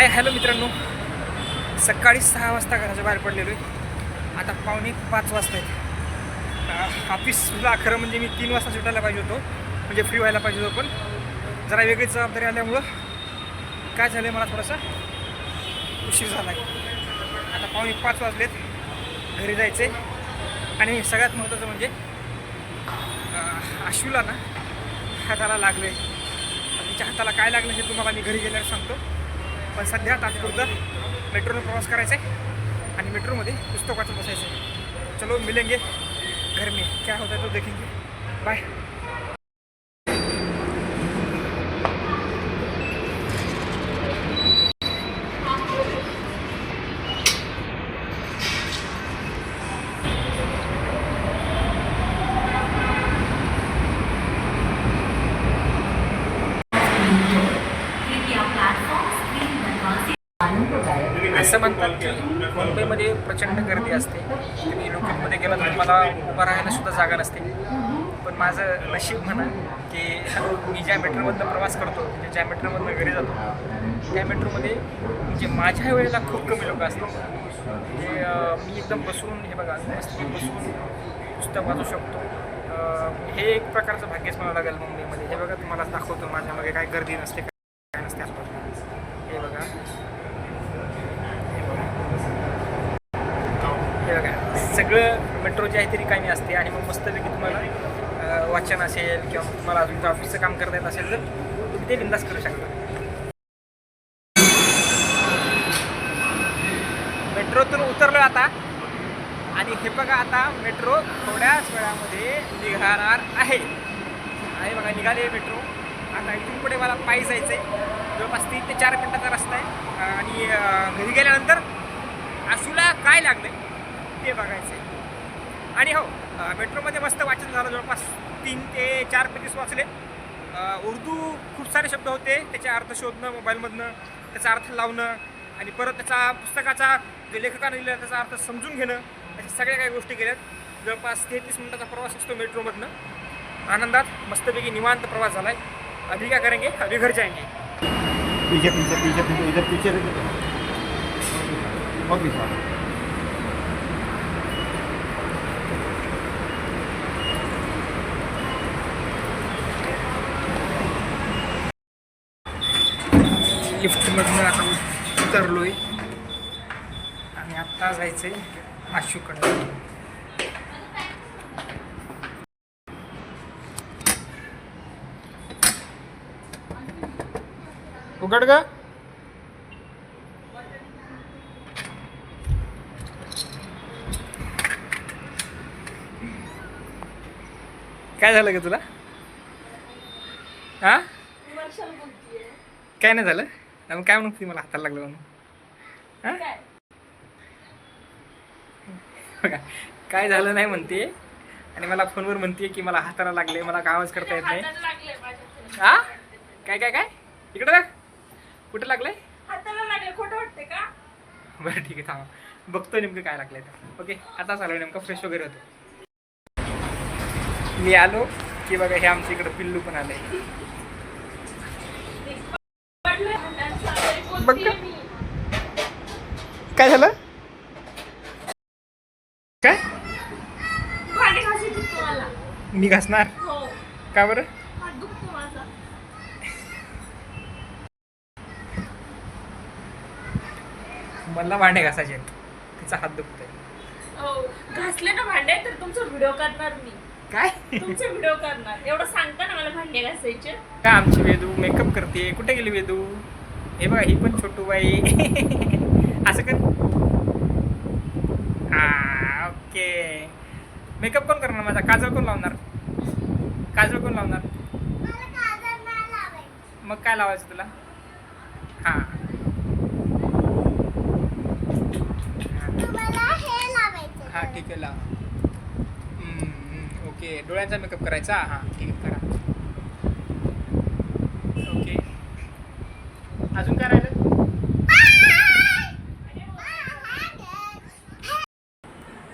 Hi hello मित्रांनो. सकाळी सहा वाजता घराच्या बाहेर पडलेलो आहे. आता पावणे पाच वाजता आहेत ऑफिसला खरं म्हणजे मी तीन वाजता सुटायला पाहिजे होतो. म्हणजे फ्री व्हायला पाहिजे होतो पण. जरा वेगळी जबाबदारी आल्यामुळं काय झालं आहे मला थोडासा उशीर झाला आहे आता पावणे पाच वाजलेत. घरी जायचे आणि सगळ्यात महत्त्वाचं म्हणजे आशूला ना हाताला लागले तिच्या हाताला काय लागलं हे तुम्हाला मी घरी गेल्यावर सांगतो. पण सध्या तात्पुरतं मेट्रोनं प्रवास करायचा आहे आणि मेट्रोमध्ये पुस्तक वाचत बसायचं आहे चलो मिलेंगे. घर में. क्या होता है तो देखेंगे. बाय असं म्हणतात की मुंबईमध्ये प्रचंड गर्दी असते. तुम्ही लोकलमध्ये गेला तर मला उभं राहायला सुद्धा जागा नसते. पण माझं नशीब म्हणा की मी ज्या मेट्रोमधनं प्रवास करतो म्हणजे ज्या मेट्रोमधनं घरी जातो त्या मेट्रोमध्ये म्हणजे माझ्या वेळेला खूप कमी लोक असतात. म्हणजे मी एकदम बसून हे बघा बसून पुस्तक वाचू शकतो. हे एक प्रकारचं भाग्यच मला लागेल मुंबईमध्ये. हे बघा तुम्हाला दाखवतो माझ्यामध्ये काय गर्दी नसते काय नसते आसपास हे बघा हे बघा सगळं मेट्रो जे आहे ते रिकामी असते आणि मग मस्तपैकी तुम्हाला वाचन असेल किंवा तुम्हाला अजून ऑफिसचं काम करता येत असेल तर तुम्ही ते बिंदास करू शकता. मेट्रोतून उतरलो आता. आणि हे बघा आता मेट्रो थोड्याच वेळामध्ये निघणार आहे. आहे बघा निघाले मेट्रो आता इथून पुढे मला पायी जायचं आहे जवळपास तीन ते चार मिनटाचा रस्ता आहे. आणि घरी गेल्यानंतर आसूला काय लागलं ते बघायचं आहे आणि हो मेट्रोमध्ये मस्त वाचन झालं. जवळपास तीन ते चार पेजेस वाचले. उर्दू खूप सारे शब्द होते. त्याचे अर्थ शोधणं मोबाईलमधनं त्याचा अर्थ लावणं आणि परत त्याचा पुस्तकाचा जे लेखकाने लिहिलं त्याचा अर्थ समजून घेणं अशा सगळ्या काही गोष्टी केल्यात. जवळपास तेहतीस मिनटाचा प्रवास असतो मेट्रोमधनं. आनंदात मस्तपैकी निवांत प्रवास झाला आहे अभी काय करेंगे अभी घर जाएंगे. पीछे पीछे पीछे पीछे इधर पीछे रखो बहुत लिफ्टमधनं आता उतरलो आहे आणि आत्ता जायचं आहे आशूकडे. उघड ग. काय झालं ग तुला? हा? काय नाही झालं? मग काय म्हणून मला हाताला लागलं म्हणून? हा? काय? झालं नाही म्हणते. आणि मला फोनवर म्हणते की मला हाताला लागले मला आवाज करता येत नाही. हा? काय काय काय? इकडे बघ. कुठं लागलंय? बरं ठीक आहे थांबा. बघतो नेमकं काय लागलंय तर ओके आता चालू नेमकं फ्रेश वगैरे होतो. मी आलो की बघा हे आमच्या इकडं पिल्लू पण आलंय. बघ. काय झालं? काय? मी घासणार? हो. का बरं? मला भांडे घासायचे तिचा हात दुखतोय. हो. घासले ना भांडे तर तुमचा व्हिडिओ करणार मी. काय? तुमचे व्हिडिओ करणार. एवढं सांगता ना मला भांडे घासायचे. का आमची वेदू? मेकअप करते कुठे गेली वेदू? हे बघा ही पण छोटू बाई. असं कर. ओके. मेकअप कोण करणार माझा? काजळ कोण लावणार? काजळ कोण लावणार? मग काय लावायचं तुला? हा. हा ठीक आहे लाव. ओके. डोळ्यांचा मेकअप करायचा? हा ठीक आहे करा. ओके. अजून काय राहिलं?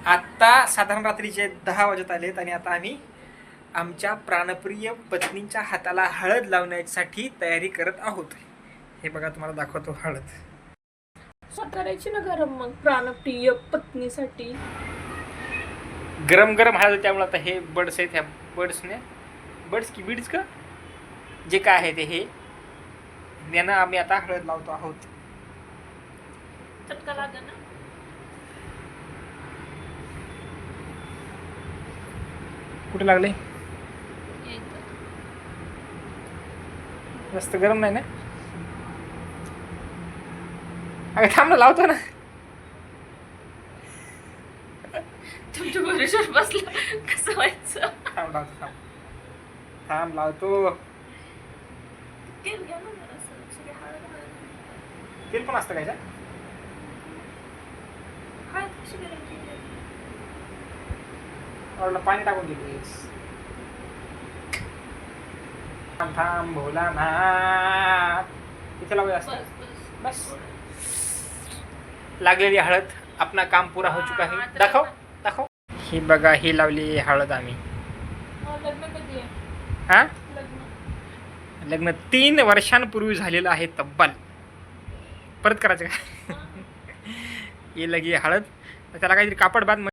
आत्ता साधारण रात्रीचे दहा वाजत आलेत आणि आता आम्ही आमच्या प्राणप्रिय पत्नीच्या हाताला हळद लावण्यासाठी तयारी करत आहोत. हे बघा तुम्हाला दाखवतो हळद. करायची ना गरम मग प्राणप्रिय पत्नीसाठी. गरम गरम हळद त्यामुळे आता हे बर्ड्स आहेत ह्या बर्ड्सने बर्ड्स की बीड्स का? जे काय आहे ते हे. यानं आम्ही आता हळद लावतो आहोत. चटका लागेल ना? कुठे लागले. जास्त गरम नाही ना? अगं थांब ना लावतो ना. तुमच्या भरोश्यावर बसलं. कसं व्हायचं? थांब लावतो थांब. थांब लावतो. तेल घ्या ना जरासं. तेल पण असतं काय पाणी टाकून दिले थांब भोला ना तिथे लावूया बस असतं बस. लागलेली हळद आपला काम पुरा हो चुका हा, दाखव दाखव. ही बघा ही लावली हळद आम्ही. हा, लग्न तीन वर्षांपूर्वी झालेलं आहे तब्बल. परत करायचं का? ये ही लगी हळद. त्याला काहीतरी कापड बांध